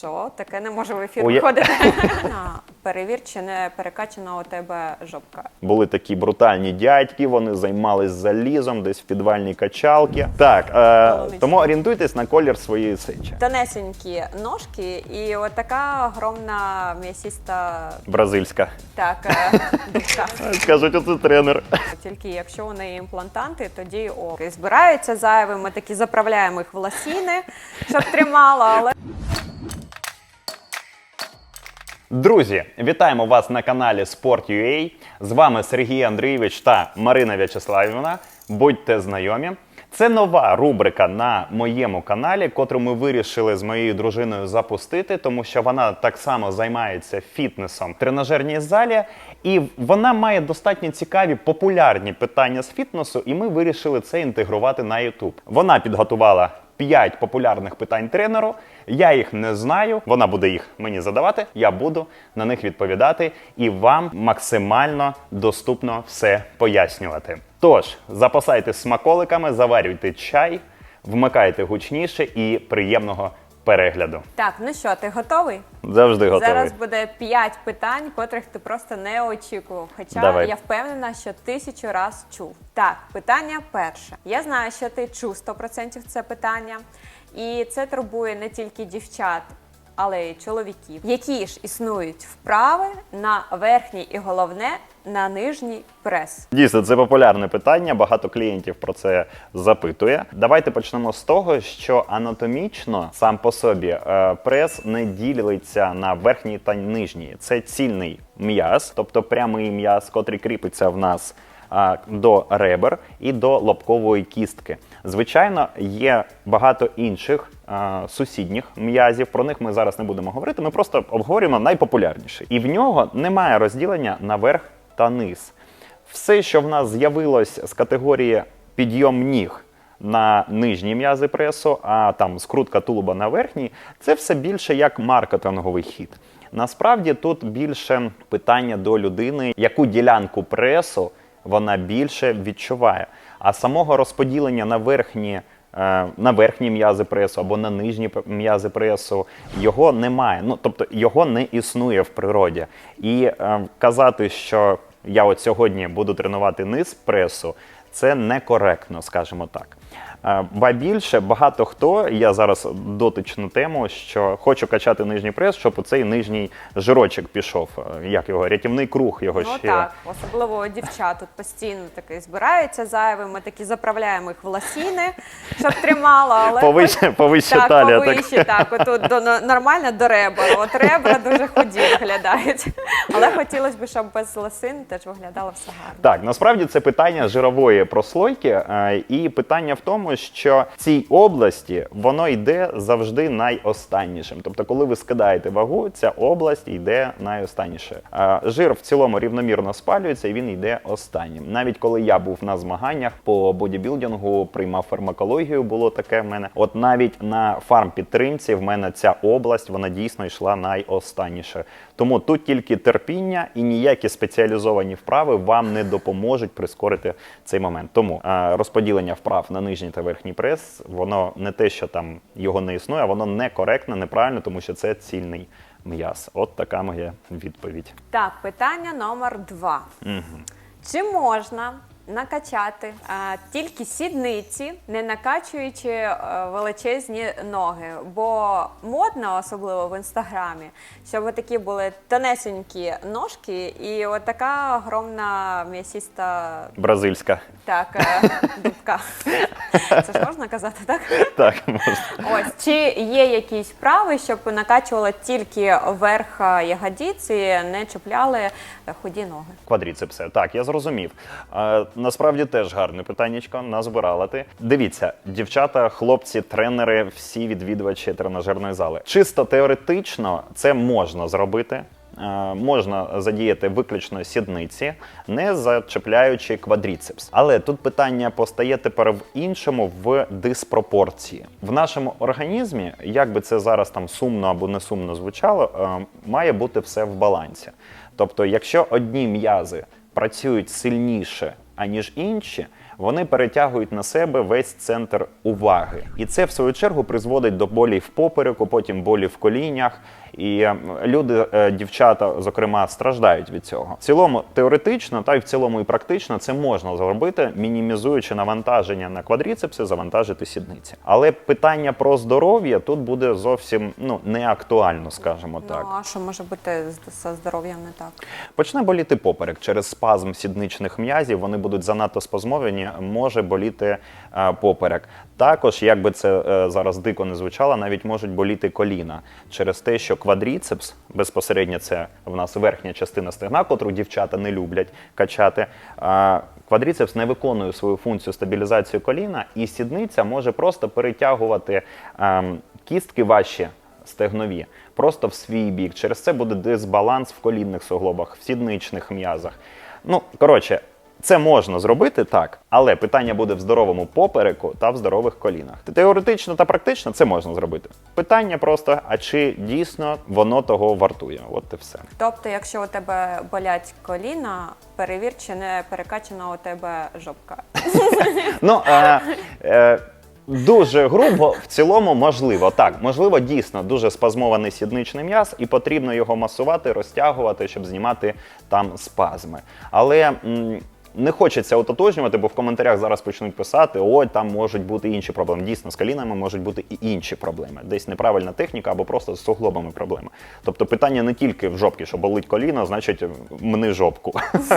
Що? Таке не може в ефір Уя- виходити. На, Перевір, чи не перекачана у тебе жопка. Були такі брутальні дядьки, вони займались залізом, десь в підвальній качалці. Так, е, тому орієнтуйтесь на колір своєї сечі. Тонесенькі ножки і от така огромна м'ясіста Бразильська. так, е, дубка. Кажуть, оце тренер. Тільки якщо у неї імплантанти, тоді о. Збираються зайві, ми такі заправляємо їх в ласіни, щоб тримало, але Друзі, вітаємо вас на каналі Sport.ua. З вами Сергій Андрійович та Марина В'ячеславівна. Будьте знайомі. Це нова рубрика на моєму каналі, котру ми вирішили з моєю дружиною запустити, тому що вона так само займається фітнесом в тренажерній залі, і вона має достатньо цікаві популярні питання з фітнесу, і ми вирішили це інтегрувати на YouTube. Вона підготувала 5 популярних питань тренеру. Я їх не знаю. Вона буде їх мені задавати. Я буду на них відповідати і вам максимально доступно все пояснювати. Тож запасайте смаколиками, заварюйте чай, вмикайте гучніше і приємного перегляду. так, ну що, ти готовий? Завжди готовий. Зараз буде п'ять питань, котрих ти просто не очікував. Хоча Давай. я впевнена, що тисячу раз чув. Так, питання перше. Я знаю, що ти чув 100% це питання, і це турбує не тільки дівчат. Але й чоловіків, які ж існують вправи на верхній і головне на нижній прес. Дійсно, це популярне питання. Багато клієнтів про це запитує. Давайте почнемо з того, що анатомічно сам по собі е, прес не ділиться на верхній та нижній. Це цільний м'яз, тобто прямий м'яз, котрий кріпиться в нас до ребер і до лобкової кістки. Звичайно, є багато інших сусідніх м'язів. Про них ми зараз не будемо говорити. Ми просто обговорюємо найпопулярніший. І в нього немає розділення на верх та низ. Все, що в нас з'явилось з категорії підйом ніг на нижні м'язи пресу, а там скрутка тулуба на верхній, це все більше як маркетинговий хід. Насправді тут більше питання до людини, яку ділянку пресу вона більше відчуває. А самого розподілення на верхні. е, На верхні м'язи пресу або на нижні м'язи пресу його немає. Ну тобто його не існує в природі. І е, казати, що я от сьогодні буду тренувати низ пресу, це некоректно, скажімо так. Е, Ба більше багато хто, я зараз дотичну тему, що хочу качати нижній прес, щоб оцей нижній жирочок пішов. Е, Як його рятівний круг його Ну ще. так, особливо у дівчат тут постійно таки збираються зайві, ми такі заправляємо їх в ласіни, щоб тримало, але Повище, повище так, талія. повище, так. отут до, но- нормально до ребер. От ребра дуже ході виглядають. Але хотілося б, щоб без ласин теж виглядало все гарно. Так, насправді це питання жирової прослойки, е, і питання в тому, що в цій області воно йде завжди найостаннішим. Тобто, коли ви скидаєте вагу, ця область йде найостанніше. Жир в цілому рівномірно спалюється і він йде останнім. Навіть коли я був на змаганнях по бодібілдингу, приймав фармакологію, було таке в мене. От навіть на фармпідтримці в мене ця область вона дійсно йшла найостанніше. Тому тут тільки терпіння і ніякі спеціалізовані вправи вам не допоможуть прискорити цей момент. Тому е, розподілення вправ на нижній та верхній прес, воно не те, що там його не існує, а воно некоректно, неправильно, тому що це цільний м'яз. От така моя відповідь. Так, питання номер два. Чи можна накачати а, тільки сідниці, не накачуючи е, величезні ноги? Бо модно, особливо в інстаграмі, щоб такі були тонесенькі ножки і от така огромна м'ясіста Бразильська. так, е, дубка. Це ж можна казати, так? Так, можна. Ось чи є якісь вправи, щоб накачували тільки верх е, ягодиці, не чіпляли худі ноги? Квадріцепси. Так, я зрозумів. Насправді теж гарне питаннячко, назбирала ти. Дивіться, дівчата, хлопці, тренери, всі відвідувачі тренажерної зали. Чисто теоретично це можна зробити. Е, Можна задіяти виключно сідниці, не зачепляючи квадріцепс. Але тут питання постає тепер в іншому в диспропорції. В нашому організмі, як би це зараз там сумно або не сумно звучало, е, має бути все в балансі. Тобто, якщо одні м'язи працюють сильніше, аніж інші, вони перетягують на себе весь центр уваги. І це, в свою чергу, призводить до болі в попереку, потім болі в колінях. І е, люди, е, дівчата, зокрема, страждають від цього. В цілому, теоретично, та й в цілому і практично це можна зробити, мінімізуючи навантаження на квадріцепси, завантажити сідниці. Але питання про здоров'я тут буде зовсім ну не актуально, скажімо так. Ну, а що може бути з- здоров'ям не так? Почне боліти поперек через спазм сідничних м'язів. Вони будуть занадто спазмовані, може боліти е, поперек. Також, як би це е, зараз дико не звучало, навіть можуть боліти коліна через те, що квадріцепс безпосередньо це в нас верхня частина стегна, котру дівчата не люблять качати. е, Квадріцепс не виконує свою функцію стабілізації коліна, і сідниця може просто перетягувати ем, кістки ваші стегнові просто в свій бік. Через це буде дисбаланс в колінних суглобах, в сідничних м'язах. Ну, коротше, це можна зробити так, але питання буде в здоровому попереку та в здорових колінах. Теоретично та практично це можна зробити. Питання просто: а чи дійсно воно того вартує? От і все. Тобто, якщо у тебе болять коліна, перевір, чи не перекачана у тебе жопка. Ну е, дуже грубо в цілому можливо. Так, можливо, дійсно дуже спазмований сідничний м'яз, і потрібно його масувати, розтягувати, щоб знімати там спазми. Але. м, не хочеться ототожнювати, бо в коментарях зараз почнуть писати: ой, там можуть бути інші проблеми. Дійсно, з колінами можуть бути і інші проблеми. Десь неправильна техніка або просто з суглобами проблеми. Тобто питання не тільки в жопці, що болить коліно, значить мни жопку.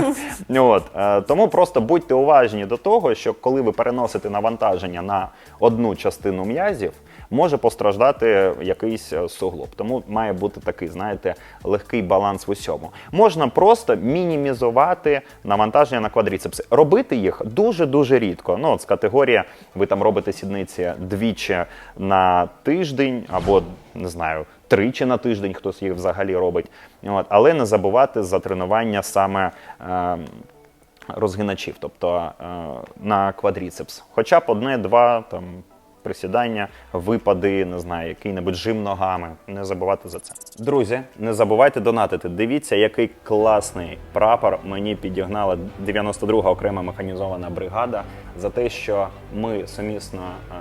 От. е, Тому просто будьте уважні до того, що коли ви переносите навантаження на одну частину м'язів, може постраждати якийсь е, суглоб. Тому має бути такий, знаєте, легкий баланс в усьому. Можна просто мінімізувати навантаження на квадріцепси. Робити їх дуже-дуже рідко. Ну, от з категорії ви там робите сідниці двічі на тиждень або не знаю. Тричі на тиждень хтось їх взагалі робить, от але не забувати за тренування саме е, розгиначів, тобто е, на квадріцепс. Хоча б одне-два присідання, випади, не знаю, який-небудь жим ногами. Не забувати за це. Друзі, не забувайте донатити. Дивіться, який класний прапор мені підігнала 92-га окрема механізована бригада за те, що ми сумісно е,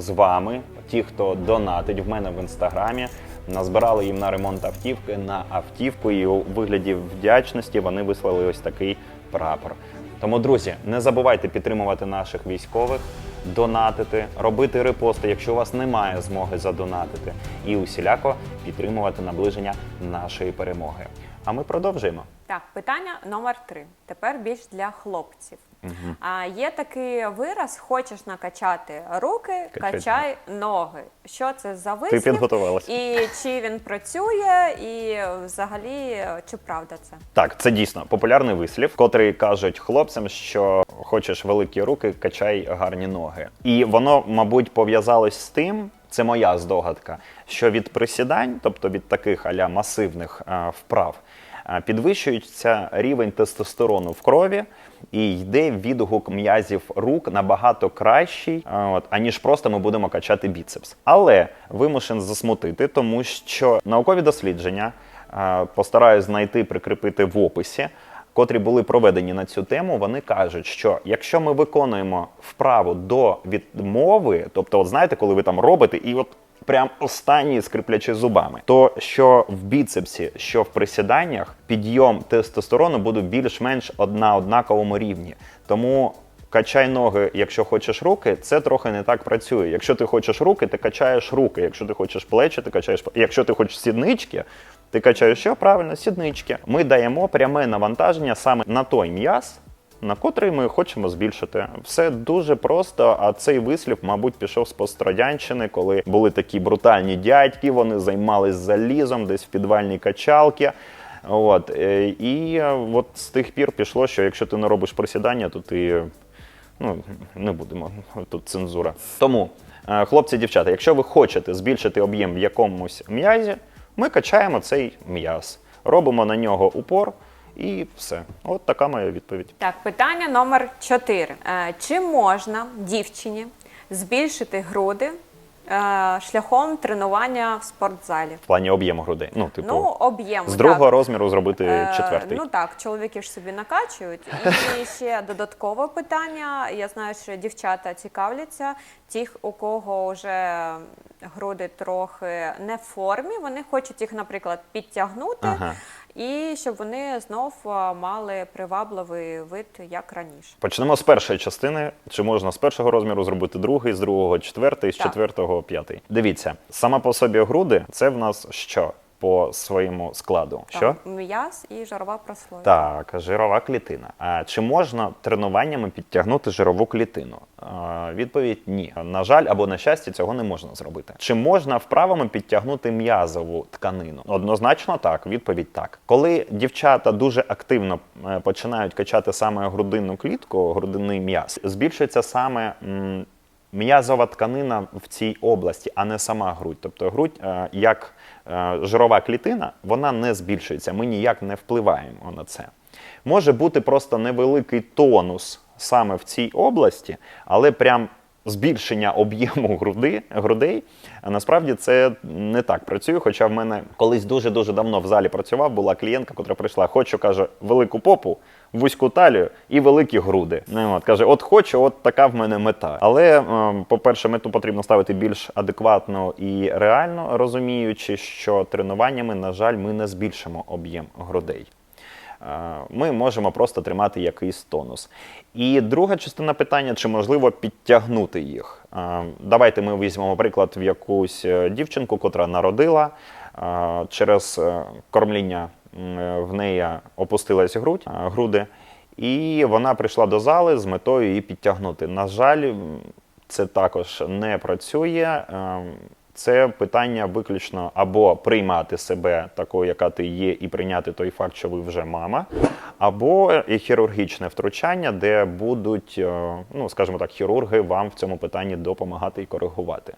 з вами, ті, хто донатить в мене в інстаграмі. Назбирали їм на ремонт автівки на автівку, і у вигляді вдячності вони вислали ось такий прапор. Тому, друзі, не забувайте підтримувати наших військових, донатити, робити репости, якщо у вас немає змоги задонатити, і усіляко підтримувати наближення нашої перемоги. А ми продовжуємо. Так, питання номер три. Тепер більш для хлопців. А є такий вираз: хочеш накачати руки, Качай качай ноги. Що це за вислів? підготувалась. І чи він працює, і взагалі чи правда це? Так, це дійсно популярний вислів, котрий кажуть хлопцям, що хочеш великі руки, качай гарні ноги. І воно, мабуть, пов'язалось з тим. Це моя здогадка, що від присідань, тобто від таких аля масивних е, вправ, підвищується рівень тестостерону в крові і йде відгук м'язів рук набагато кращий, от, аніж просто ми будемо качати біцепс. Але вимушен засмутити, тому що наукові дослідження постараюсь знайти, прикріпити в описі. Котрі були проведені на цю тему, вони кажуть, що якщо ми виконуємо вправу до відмови, тобто, от знаєте, коли ви там робите, і от прям останні скріплячи зубами, то що в біцепсі, що в присіданнях підйом тестостерону буде більш-менш на однаковому рівні. Тому качай ноги, якщо хочеш руки, це трохи не так працює. Якщо ти хочеш руки, ти качаєш руки. Якщо ти хочеш плечі, ти качаєш. Якщо ти хочеш сіднички, ти качаєш що? Правильно, сіднички. Ми даємо пряме навантаження саме на той м'яз, на котрий ми хочемо збільшити. Все дуже просто. А цей вислів, мабуть, пішов з пострадянщини, коли були такі брутальні дядьки, вони займались залізом, десь в підвальній качалці. От е, і е, от з тих пір пішло, що якщо ти не робиш присідання, то ти ну не будемо тут цензура. Тому, е, хлопці, дівчата, якщо ви хочете збільшити об'єм в якомусь м'язі, ми качаємо цей м'яз, робимо на нього упор. І все. От така моя відповідь. Так, питання номер чотири. Е, Чи можна дівчині збільшити груди Е, шляхом тренування в спортзалі. В плані об'єму грудей. Ну, типу, Ну, об'єму. з другого так. розміру зробити Е. Ну так, чоловіки ж собі накачують. І ще додаткове питання. Я знаю, що дівчата цікавляться. Ті, у кого вже груди трохи не в формі, вони хочуть їх, наприклад, підтягнути. Ага. І щоб вони знов мали привабливий вид, як раніше. Почнемо з першої частини. Чи можна з першого розміру зробити другий, з другого четвертий, з Так. четвертого п'ятий? Дивіться, сама по собі груди це в нас що по своєму складу? Що? Там м'яз і жирова прослойка. Так, жирова клітина. А чи можна тренуваннями підтягнути жирову клітину? А, відповідь ні. На жаль, або на щастя, цього не можна зробити. Чи можна вправами підтягнути м'язову тканину? Однозначно так. Відповідь так. Коли дівчата дуже активно е, починають качати саме грудинну клітку, грудинний м'яз, збільшується саме. М'язова тканина в цій області, а не сама грудь. Тобто грудь, е, як жирова клітина, вона не збільшується. Ми ніяк не впливаємо на це. Може бути просто невеликий тонус саме в цій області, але прям збільшення об'єму груди, грудей, насправді це не так працює. Хоча в мене колись дуже-дуже давно в залі працював, була клієнтка, яка прийшла, хочу, каже, велику попу, вузьку талію і великі груди. Ну, от, каже, от хочу, от така в мене мета. Але, е, по-перше, мету потрібно ставити більш адекватно і реально, розуміючи, що тренуваннями, на жаль, ми не збільшимо об'єм грудей. Е, Ми можемо просто тримати якийсь тонус. І друга частина питання: чи можливо підтягнути їх? Е, Давайте ми візьмемо приклад в якусь дівчинку, котра народила через кормління в неї опустилась грудь, е, груди, і вона прийшла до зали з метою її підтягнути. На жаль, це також не працює. Е, Це питання виключно або приймати себе такою, яка ти є, і прийняти той факт, що ви вже мама, або хірургічне втручання, де будуть, е, ну скажімо так, хірурги вам в цьому питанні допомагати і коригувати.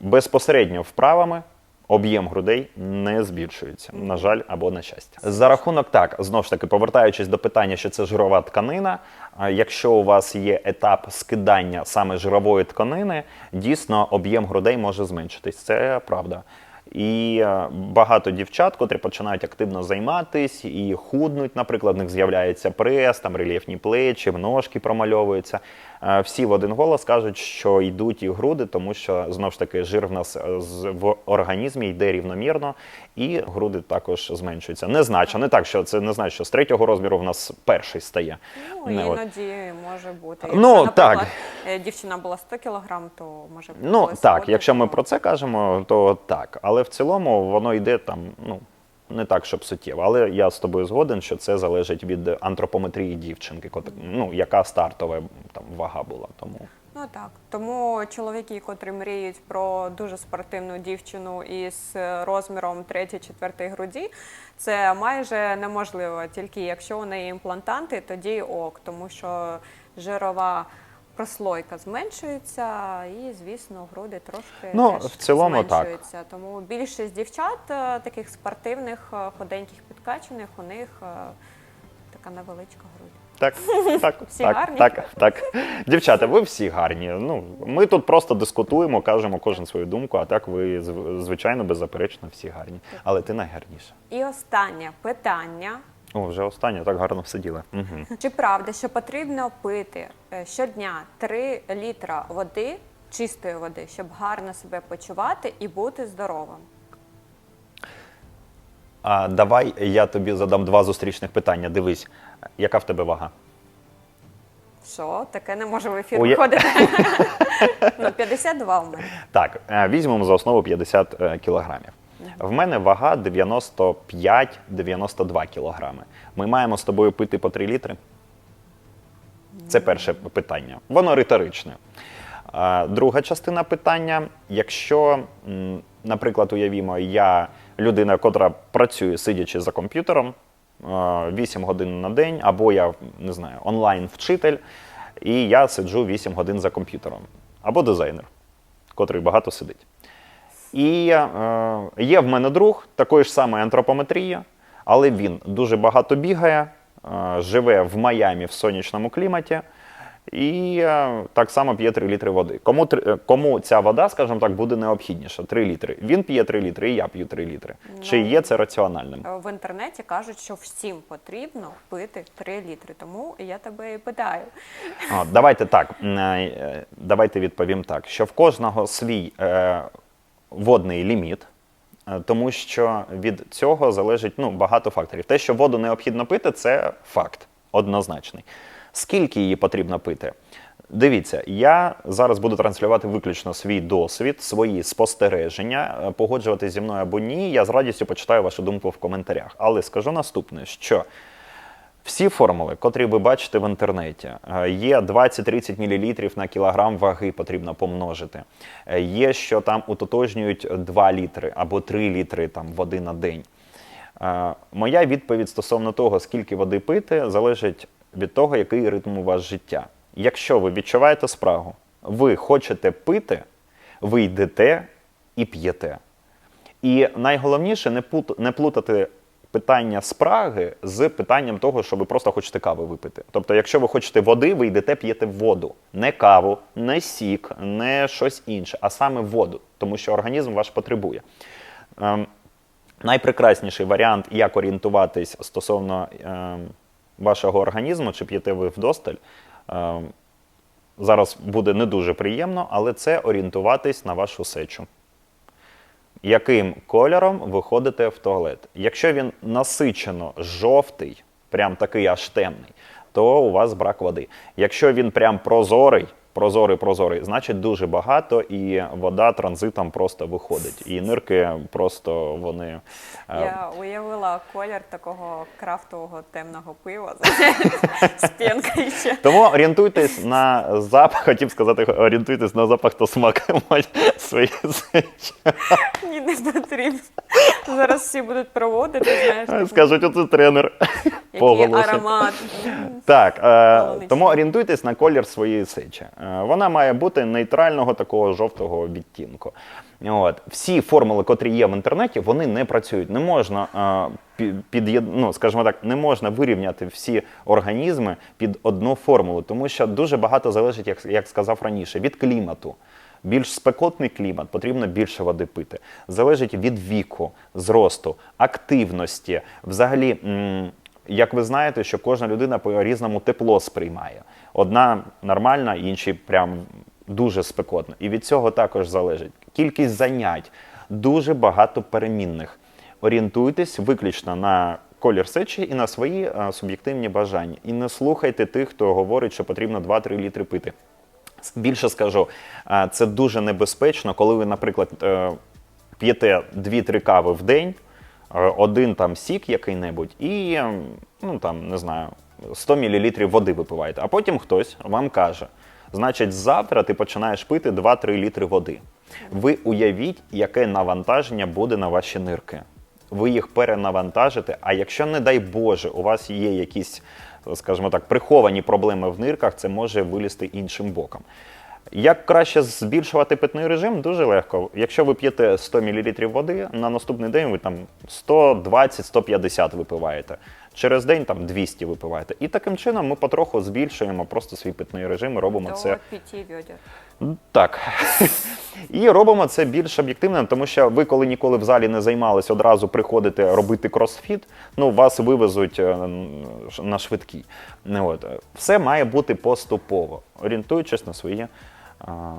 Безпосередньо вправами об'єм грудей не збільшується, на жаль, або на щастя. За рахунок так, знову ж таки, повертаючись до питання, що це жирова тканина. Якщо у вас є етап скидання саме жирової тканини, дійсно об'єм грудей може зменшитись. Це правда. І е, багато дівчат, котрі починають активно займатися і худнуть, наприклад, в них з'являється прес, там рельєфні плечі, ножки промальовуються. Е, Всі в один голос кажуть, що йдуть і груди, тому що знову ж таки жир в нас е, в організмі йде рівномірно, і груди також зменшуються. Незначно, не так, що це не значить, що з третього розміру в нас перший стає. Ну, Не, от. іноді може бути. Ну, так. е, дівчина була 100 кілограм, то може Ну так, якщо ми про це кажемо, то так. Але в цілому воно йде там, ну не так, щоб суттєво. Але я з тобою згоден, що це залежить від антропометрії дівчинки, ну яка стартова там вага була. Тому Ну так. Тому чоловіки, котрі мріють про дуже спортивну дівчину із розміром 3-4 груді, це майже неможливо. Тільки якщо у неї імплантанти, тоді ок, тому що жирова прослойка зменшується, і, звісно, груди трошки Ну, теж в цілому, так. зменшуються. Тому більшість дівчат, е, таких спортивних, е, худеньких, підкачаних, у них е, така невеличка грудь. так, так, Всі так, гарні? так, так. Дівчата, ви всі гарні. Ну ми тут просто дискутуємо, кажемо кожен свою думку. А так ви звичайно беззаперечно всі гарні. Але ти найгарніша. І останнє питання. О, вже останнє так гарно сиділи. Угу. Чи правда, що потрібно пити е, щодня 3 літра води, чистої води, щоб гарно себе почувати і бути здоровим? А давай я тобі задам два зустрічних питання. Дивись, яка в тебе вага? Що? Таке не може в ефір О, я- виходити. ну, 52 у мене. Так, е, візьмемо за основу 50 е, кілограмів. В мене вага 95-92 кілограми. Ми маємо з тобою пити по 3 літри? Це перше питання. Воно риторичне. Друга частина питання: якщо, наприклад, уявімо, я людина, котра працює сидячи за комп'ютером 8 годин на день, або я не знаю, онлайн-вчитель, і я сиджу 8 годин за комп'ютером, або дизайнер, котрий багато сидить. І е, є в мене друг такої ж самої антропометрії, але він дуже багато бігає, е, живе в Майамі в сонячному кліматі. І е, так само п'є 3 літри води. Кому, три- е, кому ця вода, скажімо так, буде необхідніша? 3 літри. Він п'є 3 літри, і я п'ю 3 літри. Чи Ну. є це раціональним? В інтернеті кажуть, що всім потрібно пити 3 літри. Тому я тебе і питаю. От, давайте так. е, Давайте відповім так, що в кожного свій е, водний ліміт, е, тому що від цього залежить ну, багато факторів. Те, що воду необхідно пити, це факт однозначний. Скільки її потрібно пити? Дивіться, я зараз буду транслювати виключно свій досвід, свої спостереження. Е, Погоджуватись зі мною або ні. Я з радістю почитаю вашу думку в коментарях. Але скажу наступне: що всі формули, котрі ви бачите в інтернеті, е, є 20-30 мл на кілограм ваги, потрібно помножити. Е, Є, що там утотожнюють 2 літри або 3 літри там, води на день. Е, Моя відповідь стосовно того, скільки води пити, залежить від того, який ритм у вас життя. Якщо ви відчуваєте спрагу, ви хочете пити, ви йдете і п'єте. І найголовніше не плутати питання спраги з питанням того, що ви просто хочете кави випити. Тобто, якщо ви хочете води, ви йдете п'єте воду. Не каву, не сік, не щось інше, а саме воду, тому що організм ваш потребує. Ем, найпрекрасніший варіант, як орієнтуватись стосовно ем, вашого організму, чи п'єте ви вдосталь, ем, зараз буде не дуже приємно, але це орієнтуватись на вашу сечу яким кольором виходите в туалет. Якщо він насичено жовтий, прям такий аж темний, то у вас брак води. Якщо він прям прозорий, прозорий, прозорий, значить дуже багато, і вода транзитом просто виходить. І нирки просто вони. е, Я уявила колір такого крафтового темного пива з пінкою ще. Тому орієнтуйтесь на запах, хотів сказати, орієнтуйтесь на запах та смак своєї. Ні, не потрібно. Зараз всі будуть проводити, знаєш, Скажуть, оце тренер. по який голосу. аромат. Так, е, тому орієнтуйтесь на колір своєї сечі. Е, вона має бути нейтрального такого жовтого відтінку. От. Всі формули, котрі є в інтернеті, вони не працюють. Не можна е, пі- під'єд- ну, скажімо так, не можна вирівняти всі організми під одну формулу, тому що дуже багато залежить, як, як сказав раніше, від клімату. Більш спекотний клімат, потрібно більше води пити. Залежить від віку, зросту, активності. Взагалі, як ви знаєте, що кожна людина по-різному тепло сприймає. Одна нормальна, інші прям дуже спекотно. І від цього також залежить. Кількість занять, дуже багато перемінних. Орієнтуйтесь виключно на колір сечі і на свої е, суб'єктивні бажання. І не слухайте тих, хто говорить, що потрібно 2-3 літри пити. Більше скажу, е, це дуже небезпечно, коли ви, наприклад, е, п'єте 2-3 кави в день, е, один там сік який-небудь, і е, ну там не знаю, 100 мл води випиваєте. А потім хтось вам каже: значить, завтра ти починаєш пити 2-3 літри води. Ви уявіть, яке навантаження буде на ваші нирки. Ви їх перенавантажите. А якщо, не дай Боже, у вас є якісь, скажімо так, приховані проблеми в нирках, це може вилізти іншим боком. Як краще збільшувати питний режим? Дуже легко. Якщо ви п'єте 100 мл води, на наступний день ви там 120-150 випиваєте. Через день там 200 випиваєте. І таким чином ми потроху збільшуємо просто свій питний режим і робимо До це 5 відер. Так. І робимо це більш об'єктивним, тому що ви, коли ніколи в залі не займалися, одразу приходите робити кросфіт, ну вас вивезуть е, на швидкій. Не От. Все має бути поступово, орієнтуючись на свої а,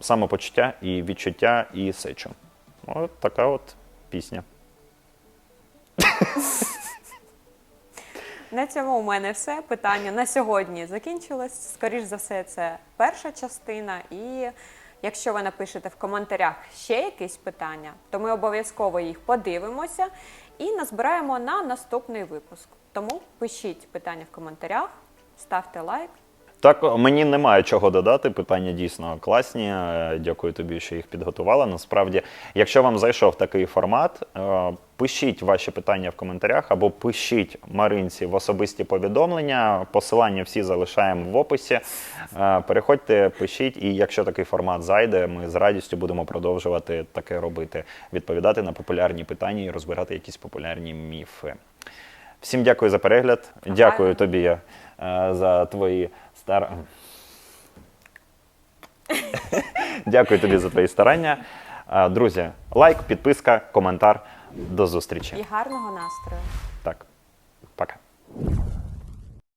самопочуття і відчуття і сечу. От така от пісня. На цьому у мене все. Питання на сьогодні закінчилось. Скоріш за все, це перша частина. І якщо ви напишете в коментарях ще якісь питання, то ми обов'язково їх подивимося і назбираємо на наступний випуск. Тому пишіть питання в коментарях, ставте лайк. Так, мені немає чого додати. Питання дійсно класні. Е, Дякую тобі, що їх підготувала. Насправді, якщо вам зайшов такий формат, е, пишіть ваші питання в коментарях або пишіть Маринці в особисті повідомлення. Посилання всі залишаємо в описі. Е, Переходьте, пишіть, і якщо такий формат зайде, ми з радістю будемо продовжувати таке робити, відповідати на популярні питання і розбирати якісь популярні міфи. Всім дякую за перегляд. Дякую тобі за твої Стар... Дякую тобі за твої старання. Друзі, лайк, підписка, коментар. До зустрічі. І гарного настрою. Так. Пока.